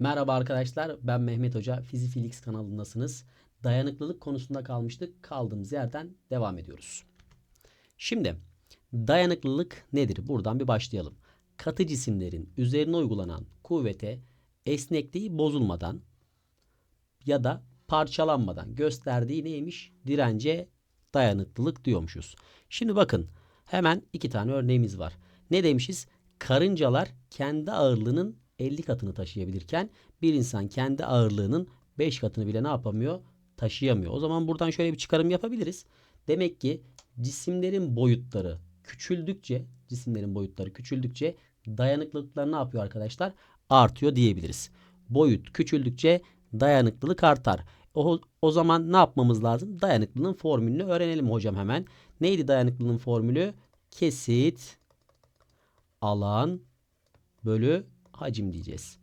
Merhaba arkadaşlar ben Mehmet Hoca Fizifilix kanalındasınız. Dayanıklılık konusunda kalmıştık. Kaldığımız yerden devam ediyoruz. Şimdi dayanıklılık nedir? Buradan bir başlayalım. Katı cisimlerin üzerine uygulanan kuvvete esnekliği bozulmadan ya da parçalanmadan gösterdiği neymiş? Dirence dayanıklılık diyormuşuz. Şimdi bakın hemen iki tane örneğimiz var. Ne demişiz? Karıncalar kendi ağırlığının 50 katını taşıyabilirken bir insan kendi ağırlığının 5 katını bile ne yapamıyor? Taşıyamıyor. O zaman buradan şöyle bir çıkarım yapabiliriz. Demek ki cisimlerin boyutları küçüldükçe, cisimlerin boyutları küçüldükçe dayanıklılıklar ne yapıyor arkadaşlar? Artıyor diyebiliriz. Boyut küçüldükçe dayanıklılık artar. O, o zaman ne yapmamız lazım? Dayanıklılığın formülünü öğrenelim hocam hemen. Neydi dayanıklılığın formülü? Kesit alan bölü hacim diyeceğiz.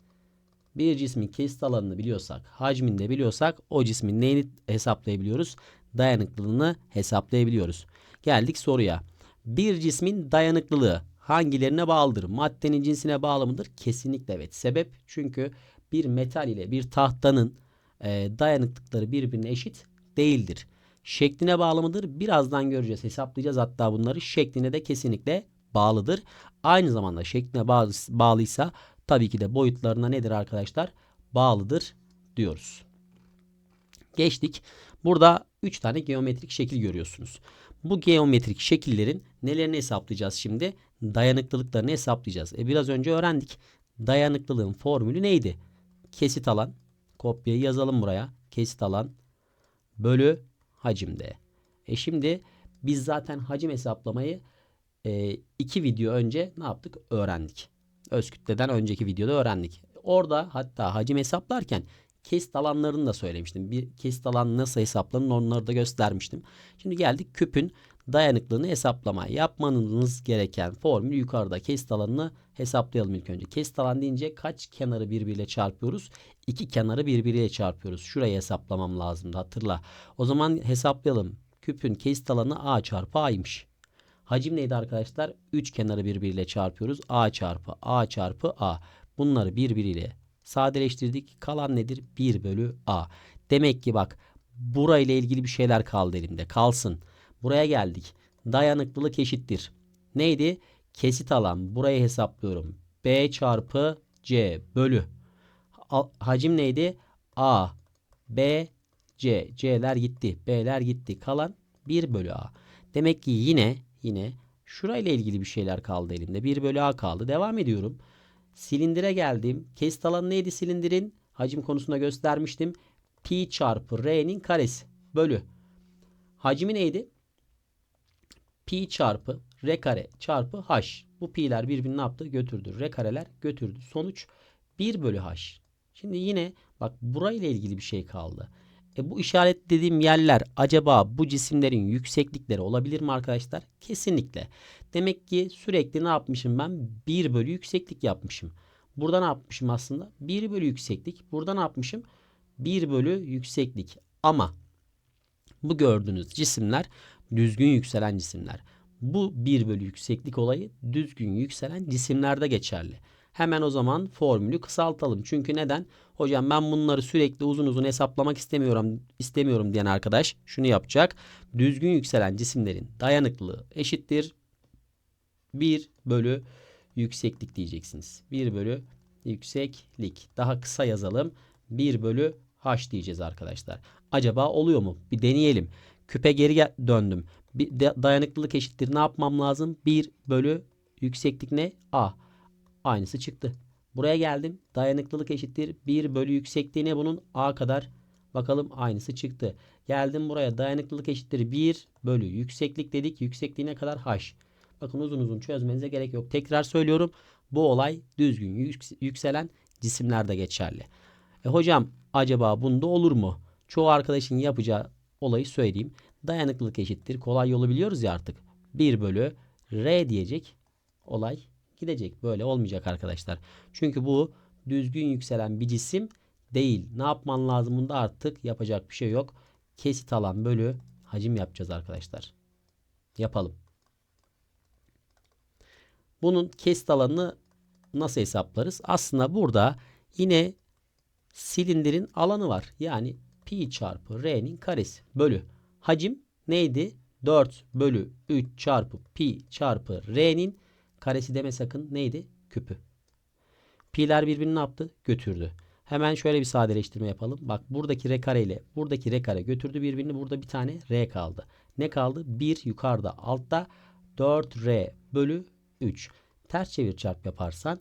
Bir cismin kesit alanını biliyorsak, hacmini de biliyorsak o cismin neyini hesaplayabiliyoruz? Dayanıklılığını hesaplayabiliyoruz. Geldik soruya. Bir cismin dayanıklılığı hangilerine bağlıdır? Maddenin cinsine bağlı mıdır? Kesinlikle evet. Sebep çünkü bir metal ile bir tahtanın e, dayanıklıkları birbirine eşit değildir. Şekline bağlı mıdır? Birazdan göreceğiz. Hesaplayacağız hatta bunları. Şekline de kesinlikle bağlıdır. Aynı zamanda şekline bağlı, bağlıysa tabii ki de boyutlarına nedir arkadaşlar? Bağlıdır diyoruz. Geçtik. Burada 3 tane geometrik şekil görüyorsunuz. Bu geometrik şekillerin nelerini hesaplayacağız şimdi? Dayanıklılıklarını hesaplayacağız. E biraz önce öğrendik. Dayanıklılığın formülü neydi? Kesit alan. Kopyayı yazalım buraya. Kesit alan bölü hacimde. E şimdi biz zaten hacim hesaplamayı e, iki video önce ne yaptık? Öğrendik. Öz kütleden önceki videoda öğrendik. Orada hatta hacim hesaplarken kesit alanlarını da söylemiştim. Bir kesit alan nasıl hesaplanır onları da göstermiştim. Şimdi geldik küpün dayanıklılığını hesaplamaya. Yapmanız gereken formül yukarıda kesit alanını hesaplayalım ilk önce. Kesit alan deyince kaç kenarı birbiriyle çarpıyoruz? İki kenarı birbiriyle çarpıyoruz. Şurayı hesaplamam lazımdı hatırla. O zaman hesaplayalım. Küpün kesit alanı a çarpı a'ymış. Hacim neydi arkadaşlar? Üç kenarı birbiriyle çarpıyoruz. A çarpı A çarpı A. Bunları birbiriyle sadeleştirdik. Kalan nedir? 1 bölü A. Demek ki bak burayla ilgili bir şeyler kaldı elimde. Kalsın. Buraya geldik. Dayanıklılık eşittir. Neydi? Kesit alan. Burayı hesaplıyorum. B çarpı C bölü. Hacim neydi? A, B, C. C'ler gitti. B'ler gitti. Kalan 1 bölü A. Demek ki yine yine şurayla ilgili bir şeyler kaldı elimde. 1 bölü A kaldı. Devam ediyorum. Silindire geldim. Kesit alanı neydi silindirin? Hacim konusunda göstermiştim. Pi çarpı R'nin karesi bölü. Hacmi neydi? Pi çarpı R kare çarpı H. Bu pi'ler birbirini ne yaptı? Götürdü. R kareler götürdü. Sonuç 1 bölü H. Şimdi yine bak burayla ilgili bir şey kaldı. E bu işaretlediğim yerler acaba bu cisimlerin yükseklikleri olabilir mi arkadaşlar? Kesinlikle. Demek ki sürekli ne yapmışım ben? 1 bölü yükseklik yapmışım. Burada ne yapmışım aslında? 1 bölü yükseklik. Burada ne yapmışım? 1 bölü yükseklik. Ama bu gördüğünüz cisimler düzgün yükselen cisimler. Bu 1 bölü yükseklik olayı düzgün yükselen cisimlerde geçerli. Hemen o zaman formülü kısaltalım. Çünkü neden? Hocam ben bunları sürekli uzun uzun hesaplamak istemiyorum istemiyorum diyen arkadaş şunu yapacak. Düzgün yükselen cisimlerin dayanıklılığı eşittir 1 bölü yükseklik diyeceksiniz. 1 bölü yükseklik. Daha kısa yazalım. 1 bölü h diyeceğiz arkadaşlar. Acaba oluyor mu? Bir deneyelim. Küpe geri döndüm. Bir dayanıklılık eşittir. Ne yapmam lazım? 1 bölü yükseklik ne? A. Aynısı çıktı. Buraya geldim. Dayanıklılık eşittir. 1 bölü yüksekliği ne bunun? A kadar. Bakalım aynısı çıktı. Geldim buraya. Dayanıklılık eşittir. 1 bölü yükseklik dedik. Yüksekliğine kadar H. Bakın uzun uzun çözmenize gerek yok. Tekrar söylüyorum. Bu olay düzgün yükselen cisimlerde geçerli. E hocam acaba bunda olur mu? Çoğu arkadaşın yapacağı olayı söyleyeyim. Dayanıklılık eşittir. Kolay yolu biliyoruz ya artık. 1 bölü R diyecek. Olay gidecek. Böyle olmayacak arkadaşlar. Çünkü bu düzgün yükselen bir cisim değil. Ne yapman lazım bunda artık yapacak bir şey yok. Kesit alan bölü hacim yapacağız arkadaşlar. Yapalım. Bunun kesit alanını nasıl hesaplarız? Aslında burada yine silindirin alanı var. Yani pi çarpı r'nin karesi bölü. Hacim neydi? 4 bölü 3 çarpı pi çarpı r'nin karesi deme sakın neydi? Küpü. Pi'ler birbirini ne yaptı? Götürdü. Hemen şöyle bir sadeleştirme yapalım. Bak buradaki r kare ile buradaki r kare götürdü birbirini. Burada bir tane r kaldı. Ne kaldı? 1 yukarıda altta 4r bölü 3. Ters çevir çarp yaparsan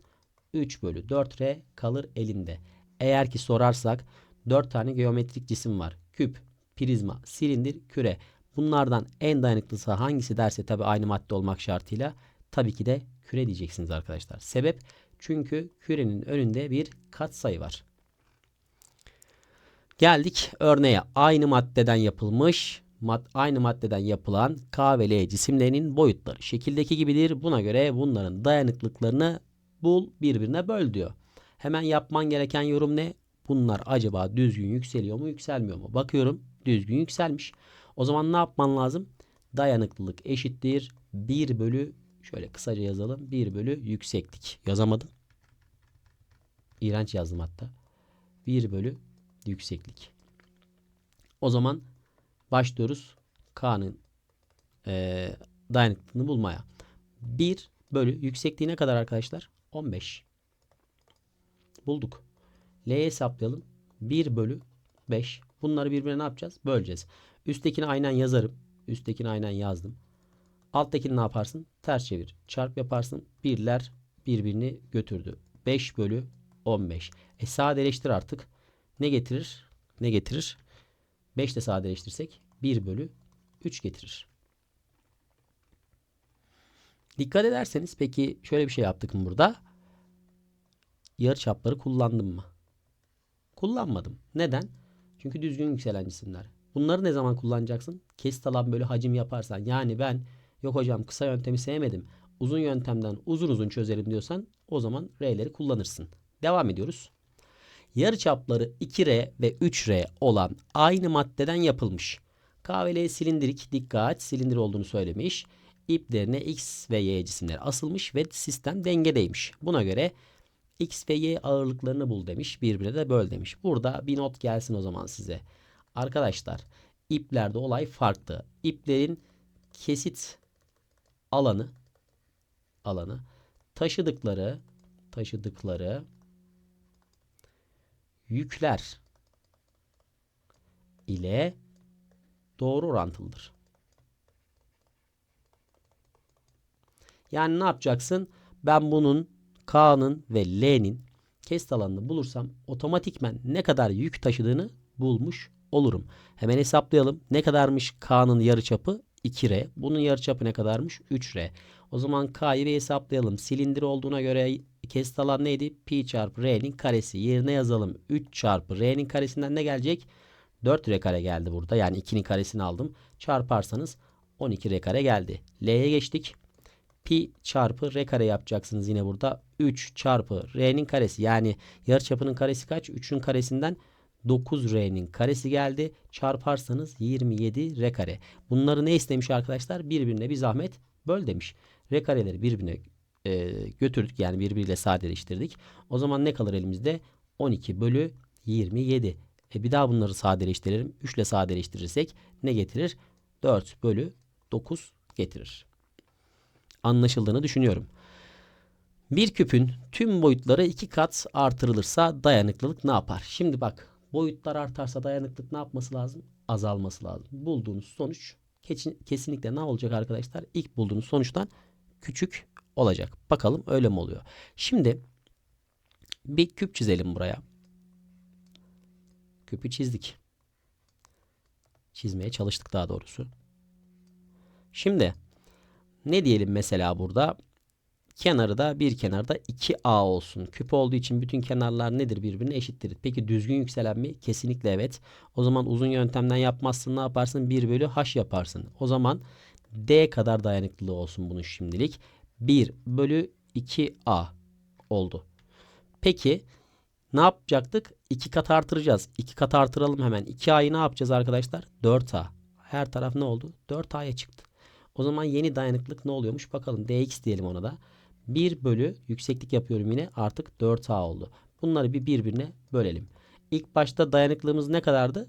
3 bölü 4r kalır elinde. Eğer ki sorarsak 4 tane geometrik cisim var. Küp, prizma, silindir, küre. Bunlardan en dayanıklısı hangisi derse tabi aynı madde olmak şartıyla tabii ki de küre diyeceksiniz arkadaşlar. Sebep çünkü kürenin önünde bir katsayı var. Geldik örneğe. Aynı maddeden yapılmış, mad aynı maddeden yapılan K ve L cisimlerinin boyutları şekildeki gibidir. Buna göre bunların dayanıklıklarını bul, birbirine böl diyor. Hemen yapman gereken yorum ne? Bunlar acaba düzgün yükseliyor mu, yükselmiyor mu? Bakıyorum düzgün yükselmiş. O zaman ne yapman lazım? Dayanıklılık eşittir 1 bölü şöyle kısaca yazalım. 1 bölü yükseklik. Yazamadım. İğrenç yazdım hatta. 1 bölü yükseklik. O zaman başlıyoruz K'nın e, dayanıklılığını bulmaya. 1 bölü yüksekliği ne kadar arkadaşlar? 15. Bulduk. L'ye hesaplayalım. 1 bölü 5. Bunları birbirine ne yapacağız? Böleceğiz. Üsttekini aynen yazarım. Üsttekini aynen yazdım. Alttakini ne yaparsın? Ters çevir. Çarp yaparsın. Birler birbirini götürdü. 5 bölü 15. E sadeleştir artık. Ne getirir? Ne getirir? 5 ile sadeleştirsek 1 bölü 3 getirir. Dikkat ederseniz peki şöyle bir şey yaptık mı burada? Yarı çapları kullandım mı? Kullanmadım. Neden? Çünkü düzgün yükselen cisimler. Bunları ne zaman kullanacaksın? Kesit alan böyle hacim yaparsan. Yani ben yok hocam kısa yöntemi sevmedim. Uzun yöntemden uzun uzun çözerim diyorsan o zaman R'leri kullanırsın. Devam ediyoruz. Yarı çapları 2R ve 3R olan aynı maddeden yapılmış. K ve L silindirik dikkat silindir olduğunu söylemiş. İplerine X ve Y cisimleri asılmış ve sistem dengedeymiş. Buna göre X ve Y ağırlıklarını bul demiş. Birbirine de böl demiş. Burada bir not gelsin o zaman size. Arkadaşlar iplerde olay farklı. İplerin kesit alanı alanı taşıdıkları taşıdıkları yükler ile doğru orantılıdır. Yani ne yapacaksın? Ben bunun K'nın ve L'nin kesit alanını bulursam otomatikmen ne kadar yük taşıdığını bulmuş olurum. Hemen hesaplayalım. Ne kadarmış K'nın yarıçapı? 2R. Bunun yarıçapı ne kadarmış? 3R. O zaman K'yı bir hesaplayalım. Silindir olduğuna göre kesit alan neydi? Pi çarpı R'nin karesi. Yerine yazalım. 3 çarpı R'nin karesinden ne gelecek? 4R kare geldi burada. Yani 2'nin karesini aldım. Çarparsanız 12R kare geldi. L'ye geçtik. Pi çarpı R kare yapacaksınız yine burada. 3 çarpı R'nin karesi. Yani yarıçapının karesi kaç? 3'ün karesinden 9R'nin karesi geldi. Çarparsanız 27 R kare. Bunları ne istemiş arkadaşlar? Birbirine bir zahmet böl demiş. R kareleri birbirine e, götürdük. Yani birbiriyle sadeleştirdik. O zaman ne kalır elimizde? 12 bölü 27. E bir daha bunları sadeleştirelim. 3 ile sadeleştirirsek ne getirir? 4 bölü 9 getirir. Anlaşıldığını düşünüyorum. Bir küpün tüm boyutları iki kat artırılırsa dayanıklılık ne yapar? Şimdi bak boyutlar artarsa dayanıklılık ne yapması lazım? Azalması lazım. Bulduğunuz sonuç kesinlikle ne olacak arkadaşlar? İlk bulduğunuz sonuçtan küçük olacak. Bakalım öyle mi oluyor? Şimdi bir küp çizelim buraya. Küpü çizdik. Çizmeye çalıştık daha doğrusu. Şimdi ne diyelim mesela burada? Kenarı da bir kenarda 2A olsun. Küp olduğu için bütün kenarlar nedir birbirine eşittir. Peki düzgün yükselen mi? Kesinlikle evet. O zaman uzun yöntemden yapmazsın ne yaparsın? 1 bölü H yaparsın. O zaman D kadar dayanıklılığı olsun bunun şimdilik. 1 bölü 2A oldu. Peki ne yapacaktık? 2 kat artıracağız. 2 kat artıralım hemen. 2A'yı ne yapacağız arkadaşlar? 4A. Her taraf ne oldu? 4A'ya çıktı. O zaman yeni dayanıklık ne oluyormuş? Bakalım dx diyelim ona da. 1 bölü yükseklik yapıyorum yine artık 4a oldu. Bunları bir birbirine bölelim. İlk başta dayanıklılığımız ne kadardı?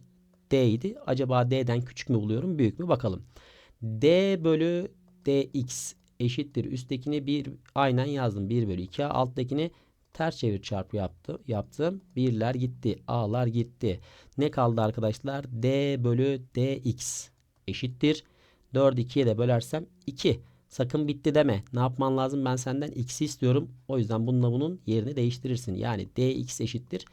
D idi. Acaba D'den küçük mü buluyorum, büyük mü bakalım. D bölü dx eşittir. Üsttekini bir aynen yazdım. 1 bölü 2 alttakini ters çevir çarpı yaptı, yaptım. Birler gitti. A'lar gitti. Ne kaldı arkadaşlar? D bölü dx eşittir. 4'ü 2'ye de bölersem 2. Sakın bitti deme. Ne yapman lazım? Ben senden x'i istiyorum. O yüzden bununla bunun yerini değiştirirsin. Yani dx eşittir.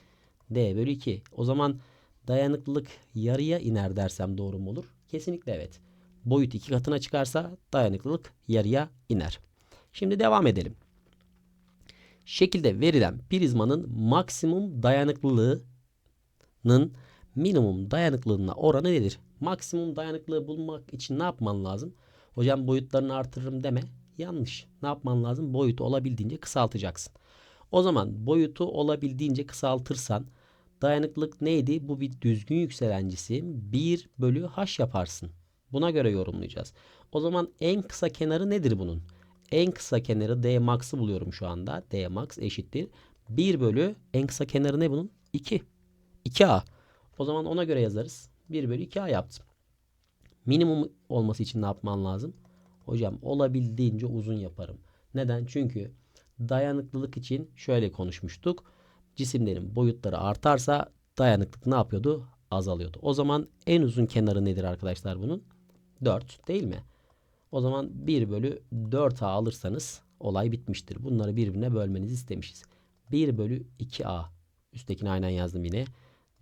D bölü 2. O zaman dayanıklılık yarıya iner dersem doğru mu olur? Kesinlikle evet. Boyut iki katına çıkarsa dayanıklılık yarıya iner. Şimdi devam edelim. Şekilde verilen prizmanın maksimum dayanıklılığının minimum dayanıklılığına oranı nedir? Maksimum dayanıklılığı bulmak için ne yapman lazım? Hocam boyutlarını artırırım deme. Yanlış. Ne yapman lazım? Boyutu olabildiğince kısaltacaksın. O zaman boyutu olabildiğince kısaltırsan dayanıklılık neydi? Bu bir düzgün yükselen cisim. 1 bölü h yaparsın. Buna göre yorumlayacağız. O zaman en kısa kenarı nedir bunun? En kısa kenarı D max'ı buluyorum şu anda. D max eşittir. 1 bölü en kısa kenarı ne bunun? 2. 2A. O zaman ona göre yazarız. 1 bölü 2A yaptım. Minimum olması için ne yapman lazım? Hocam olabildiğince uzun yaparım. Neden? Çünkü dayanıklılık için şöyle konuşmuştuk. Cisimlerin boyutları artarsa dayanıklık ne yapıyordu? Azalıyordu. O zaman en uzun kenarı nedir arkadaşlar bunun? 4 değil mi? O zaman 1 bölü 4A alırsanız olay bitmiştir. Bunları birbirine bölmenizi istemişiz. 1 bölü 2A. Üsttekini aynen yazdım yine.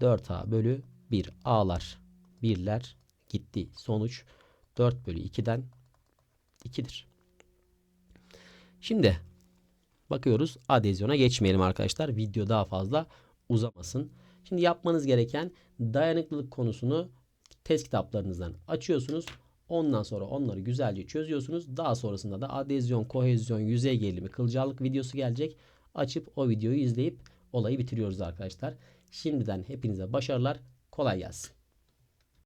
4A bölü 1. A'lar, birler gitti. Sonuç 4 bölü 2'den 2'dir. Şimdi bakıyoruz adezyona geçmeyelim arkadaşlar. Video daha fazla uzamasın. Şimdi yapmanız gereken dayanıklılık konusunu test kitaplarınızdan açıyorsunuz. Ondan sonra onları güzelce çözüyorsunuz. Daha sonrasında da adezyon, kohezyon, yüzey gerilimi, kılcallık videosu gelecek. Açıp o videoyu izleyip olayı bitiriyoruz arkadaşlar. Şimdiden hepinize başarılar. Kolay gelsin.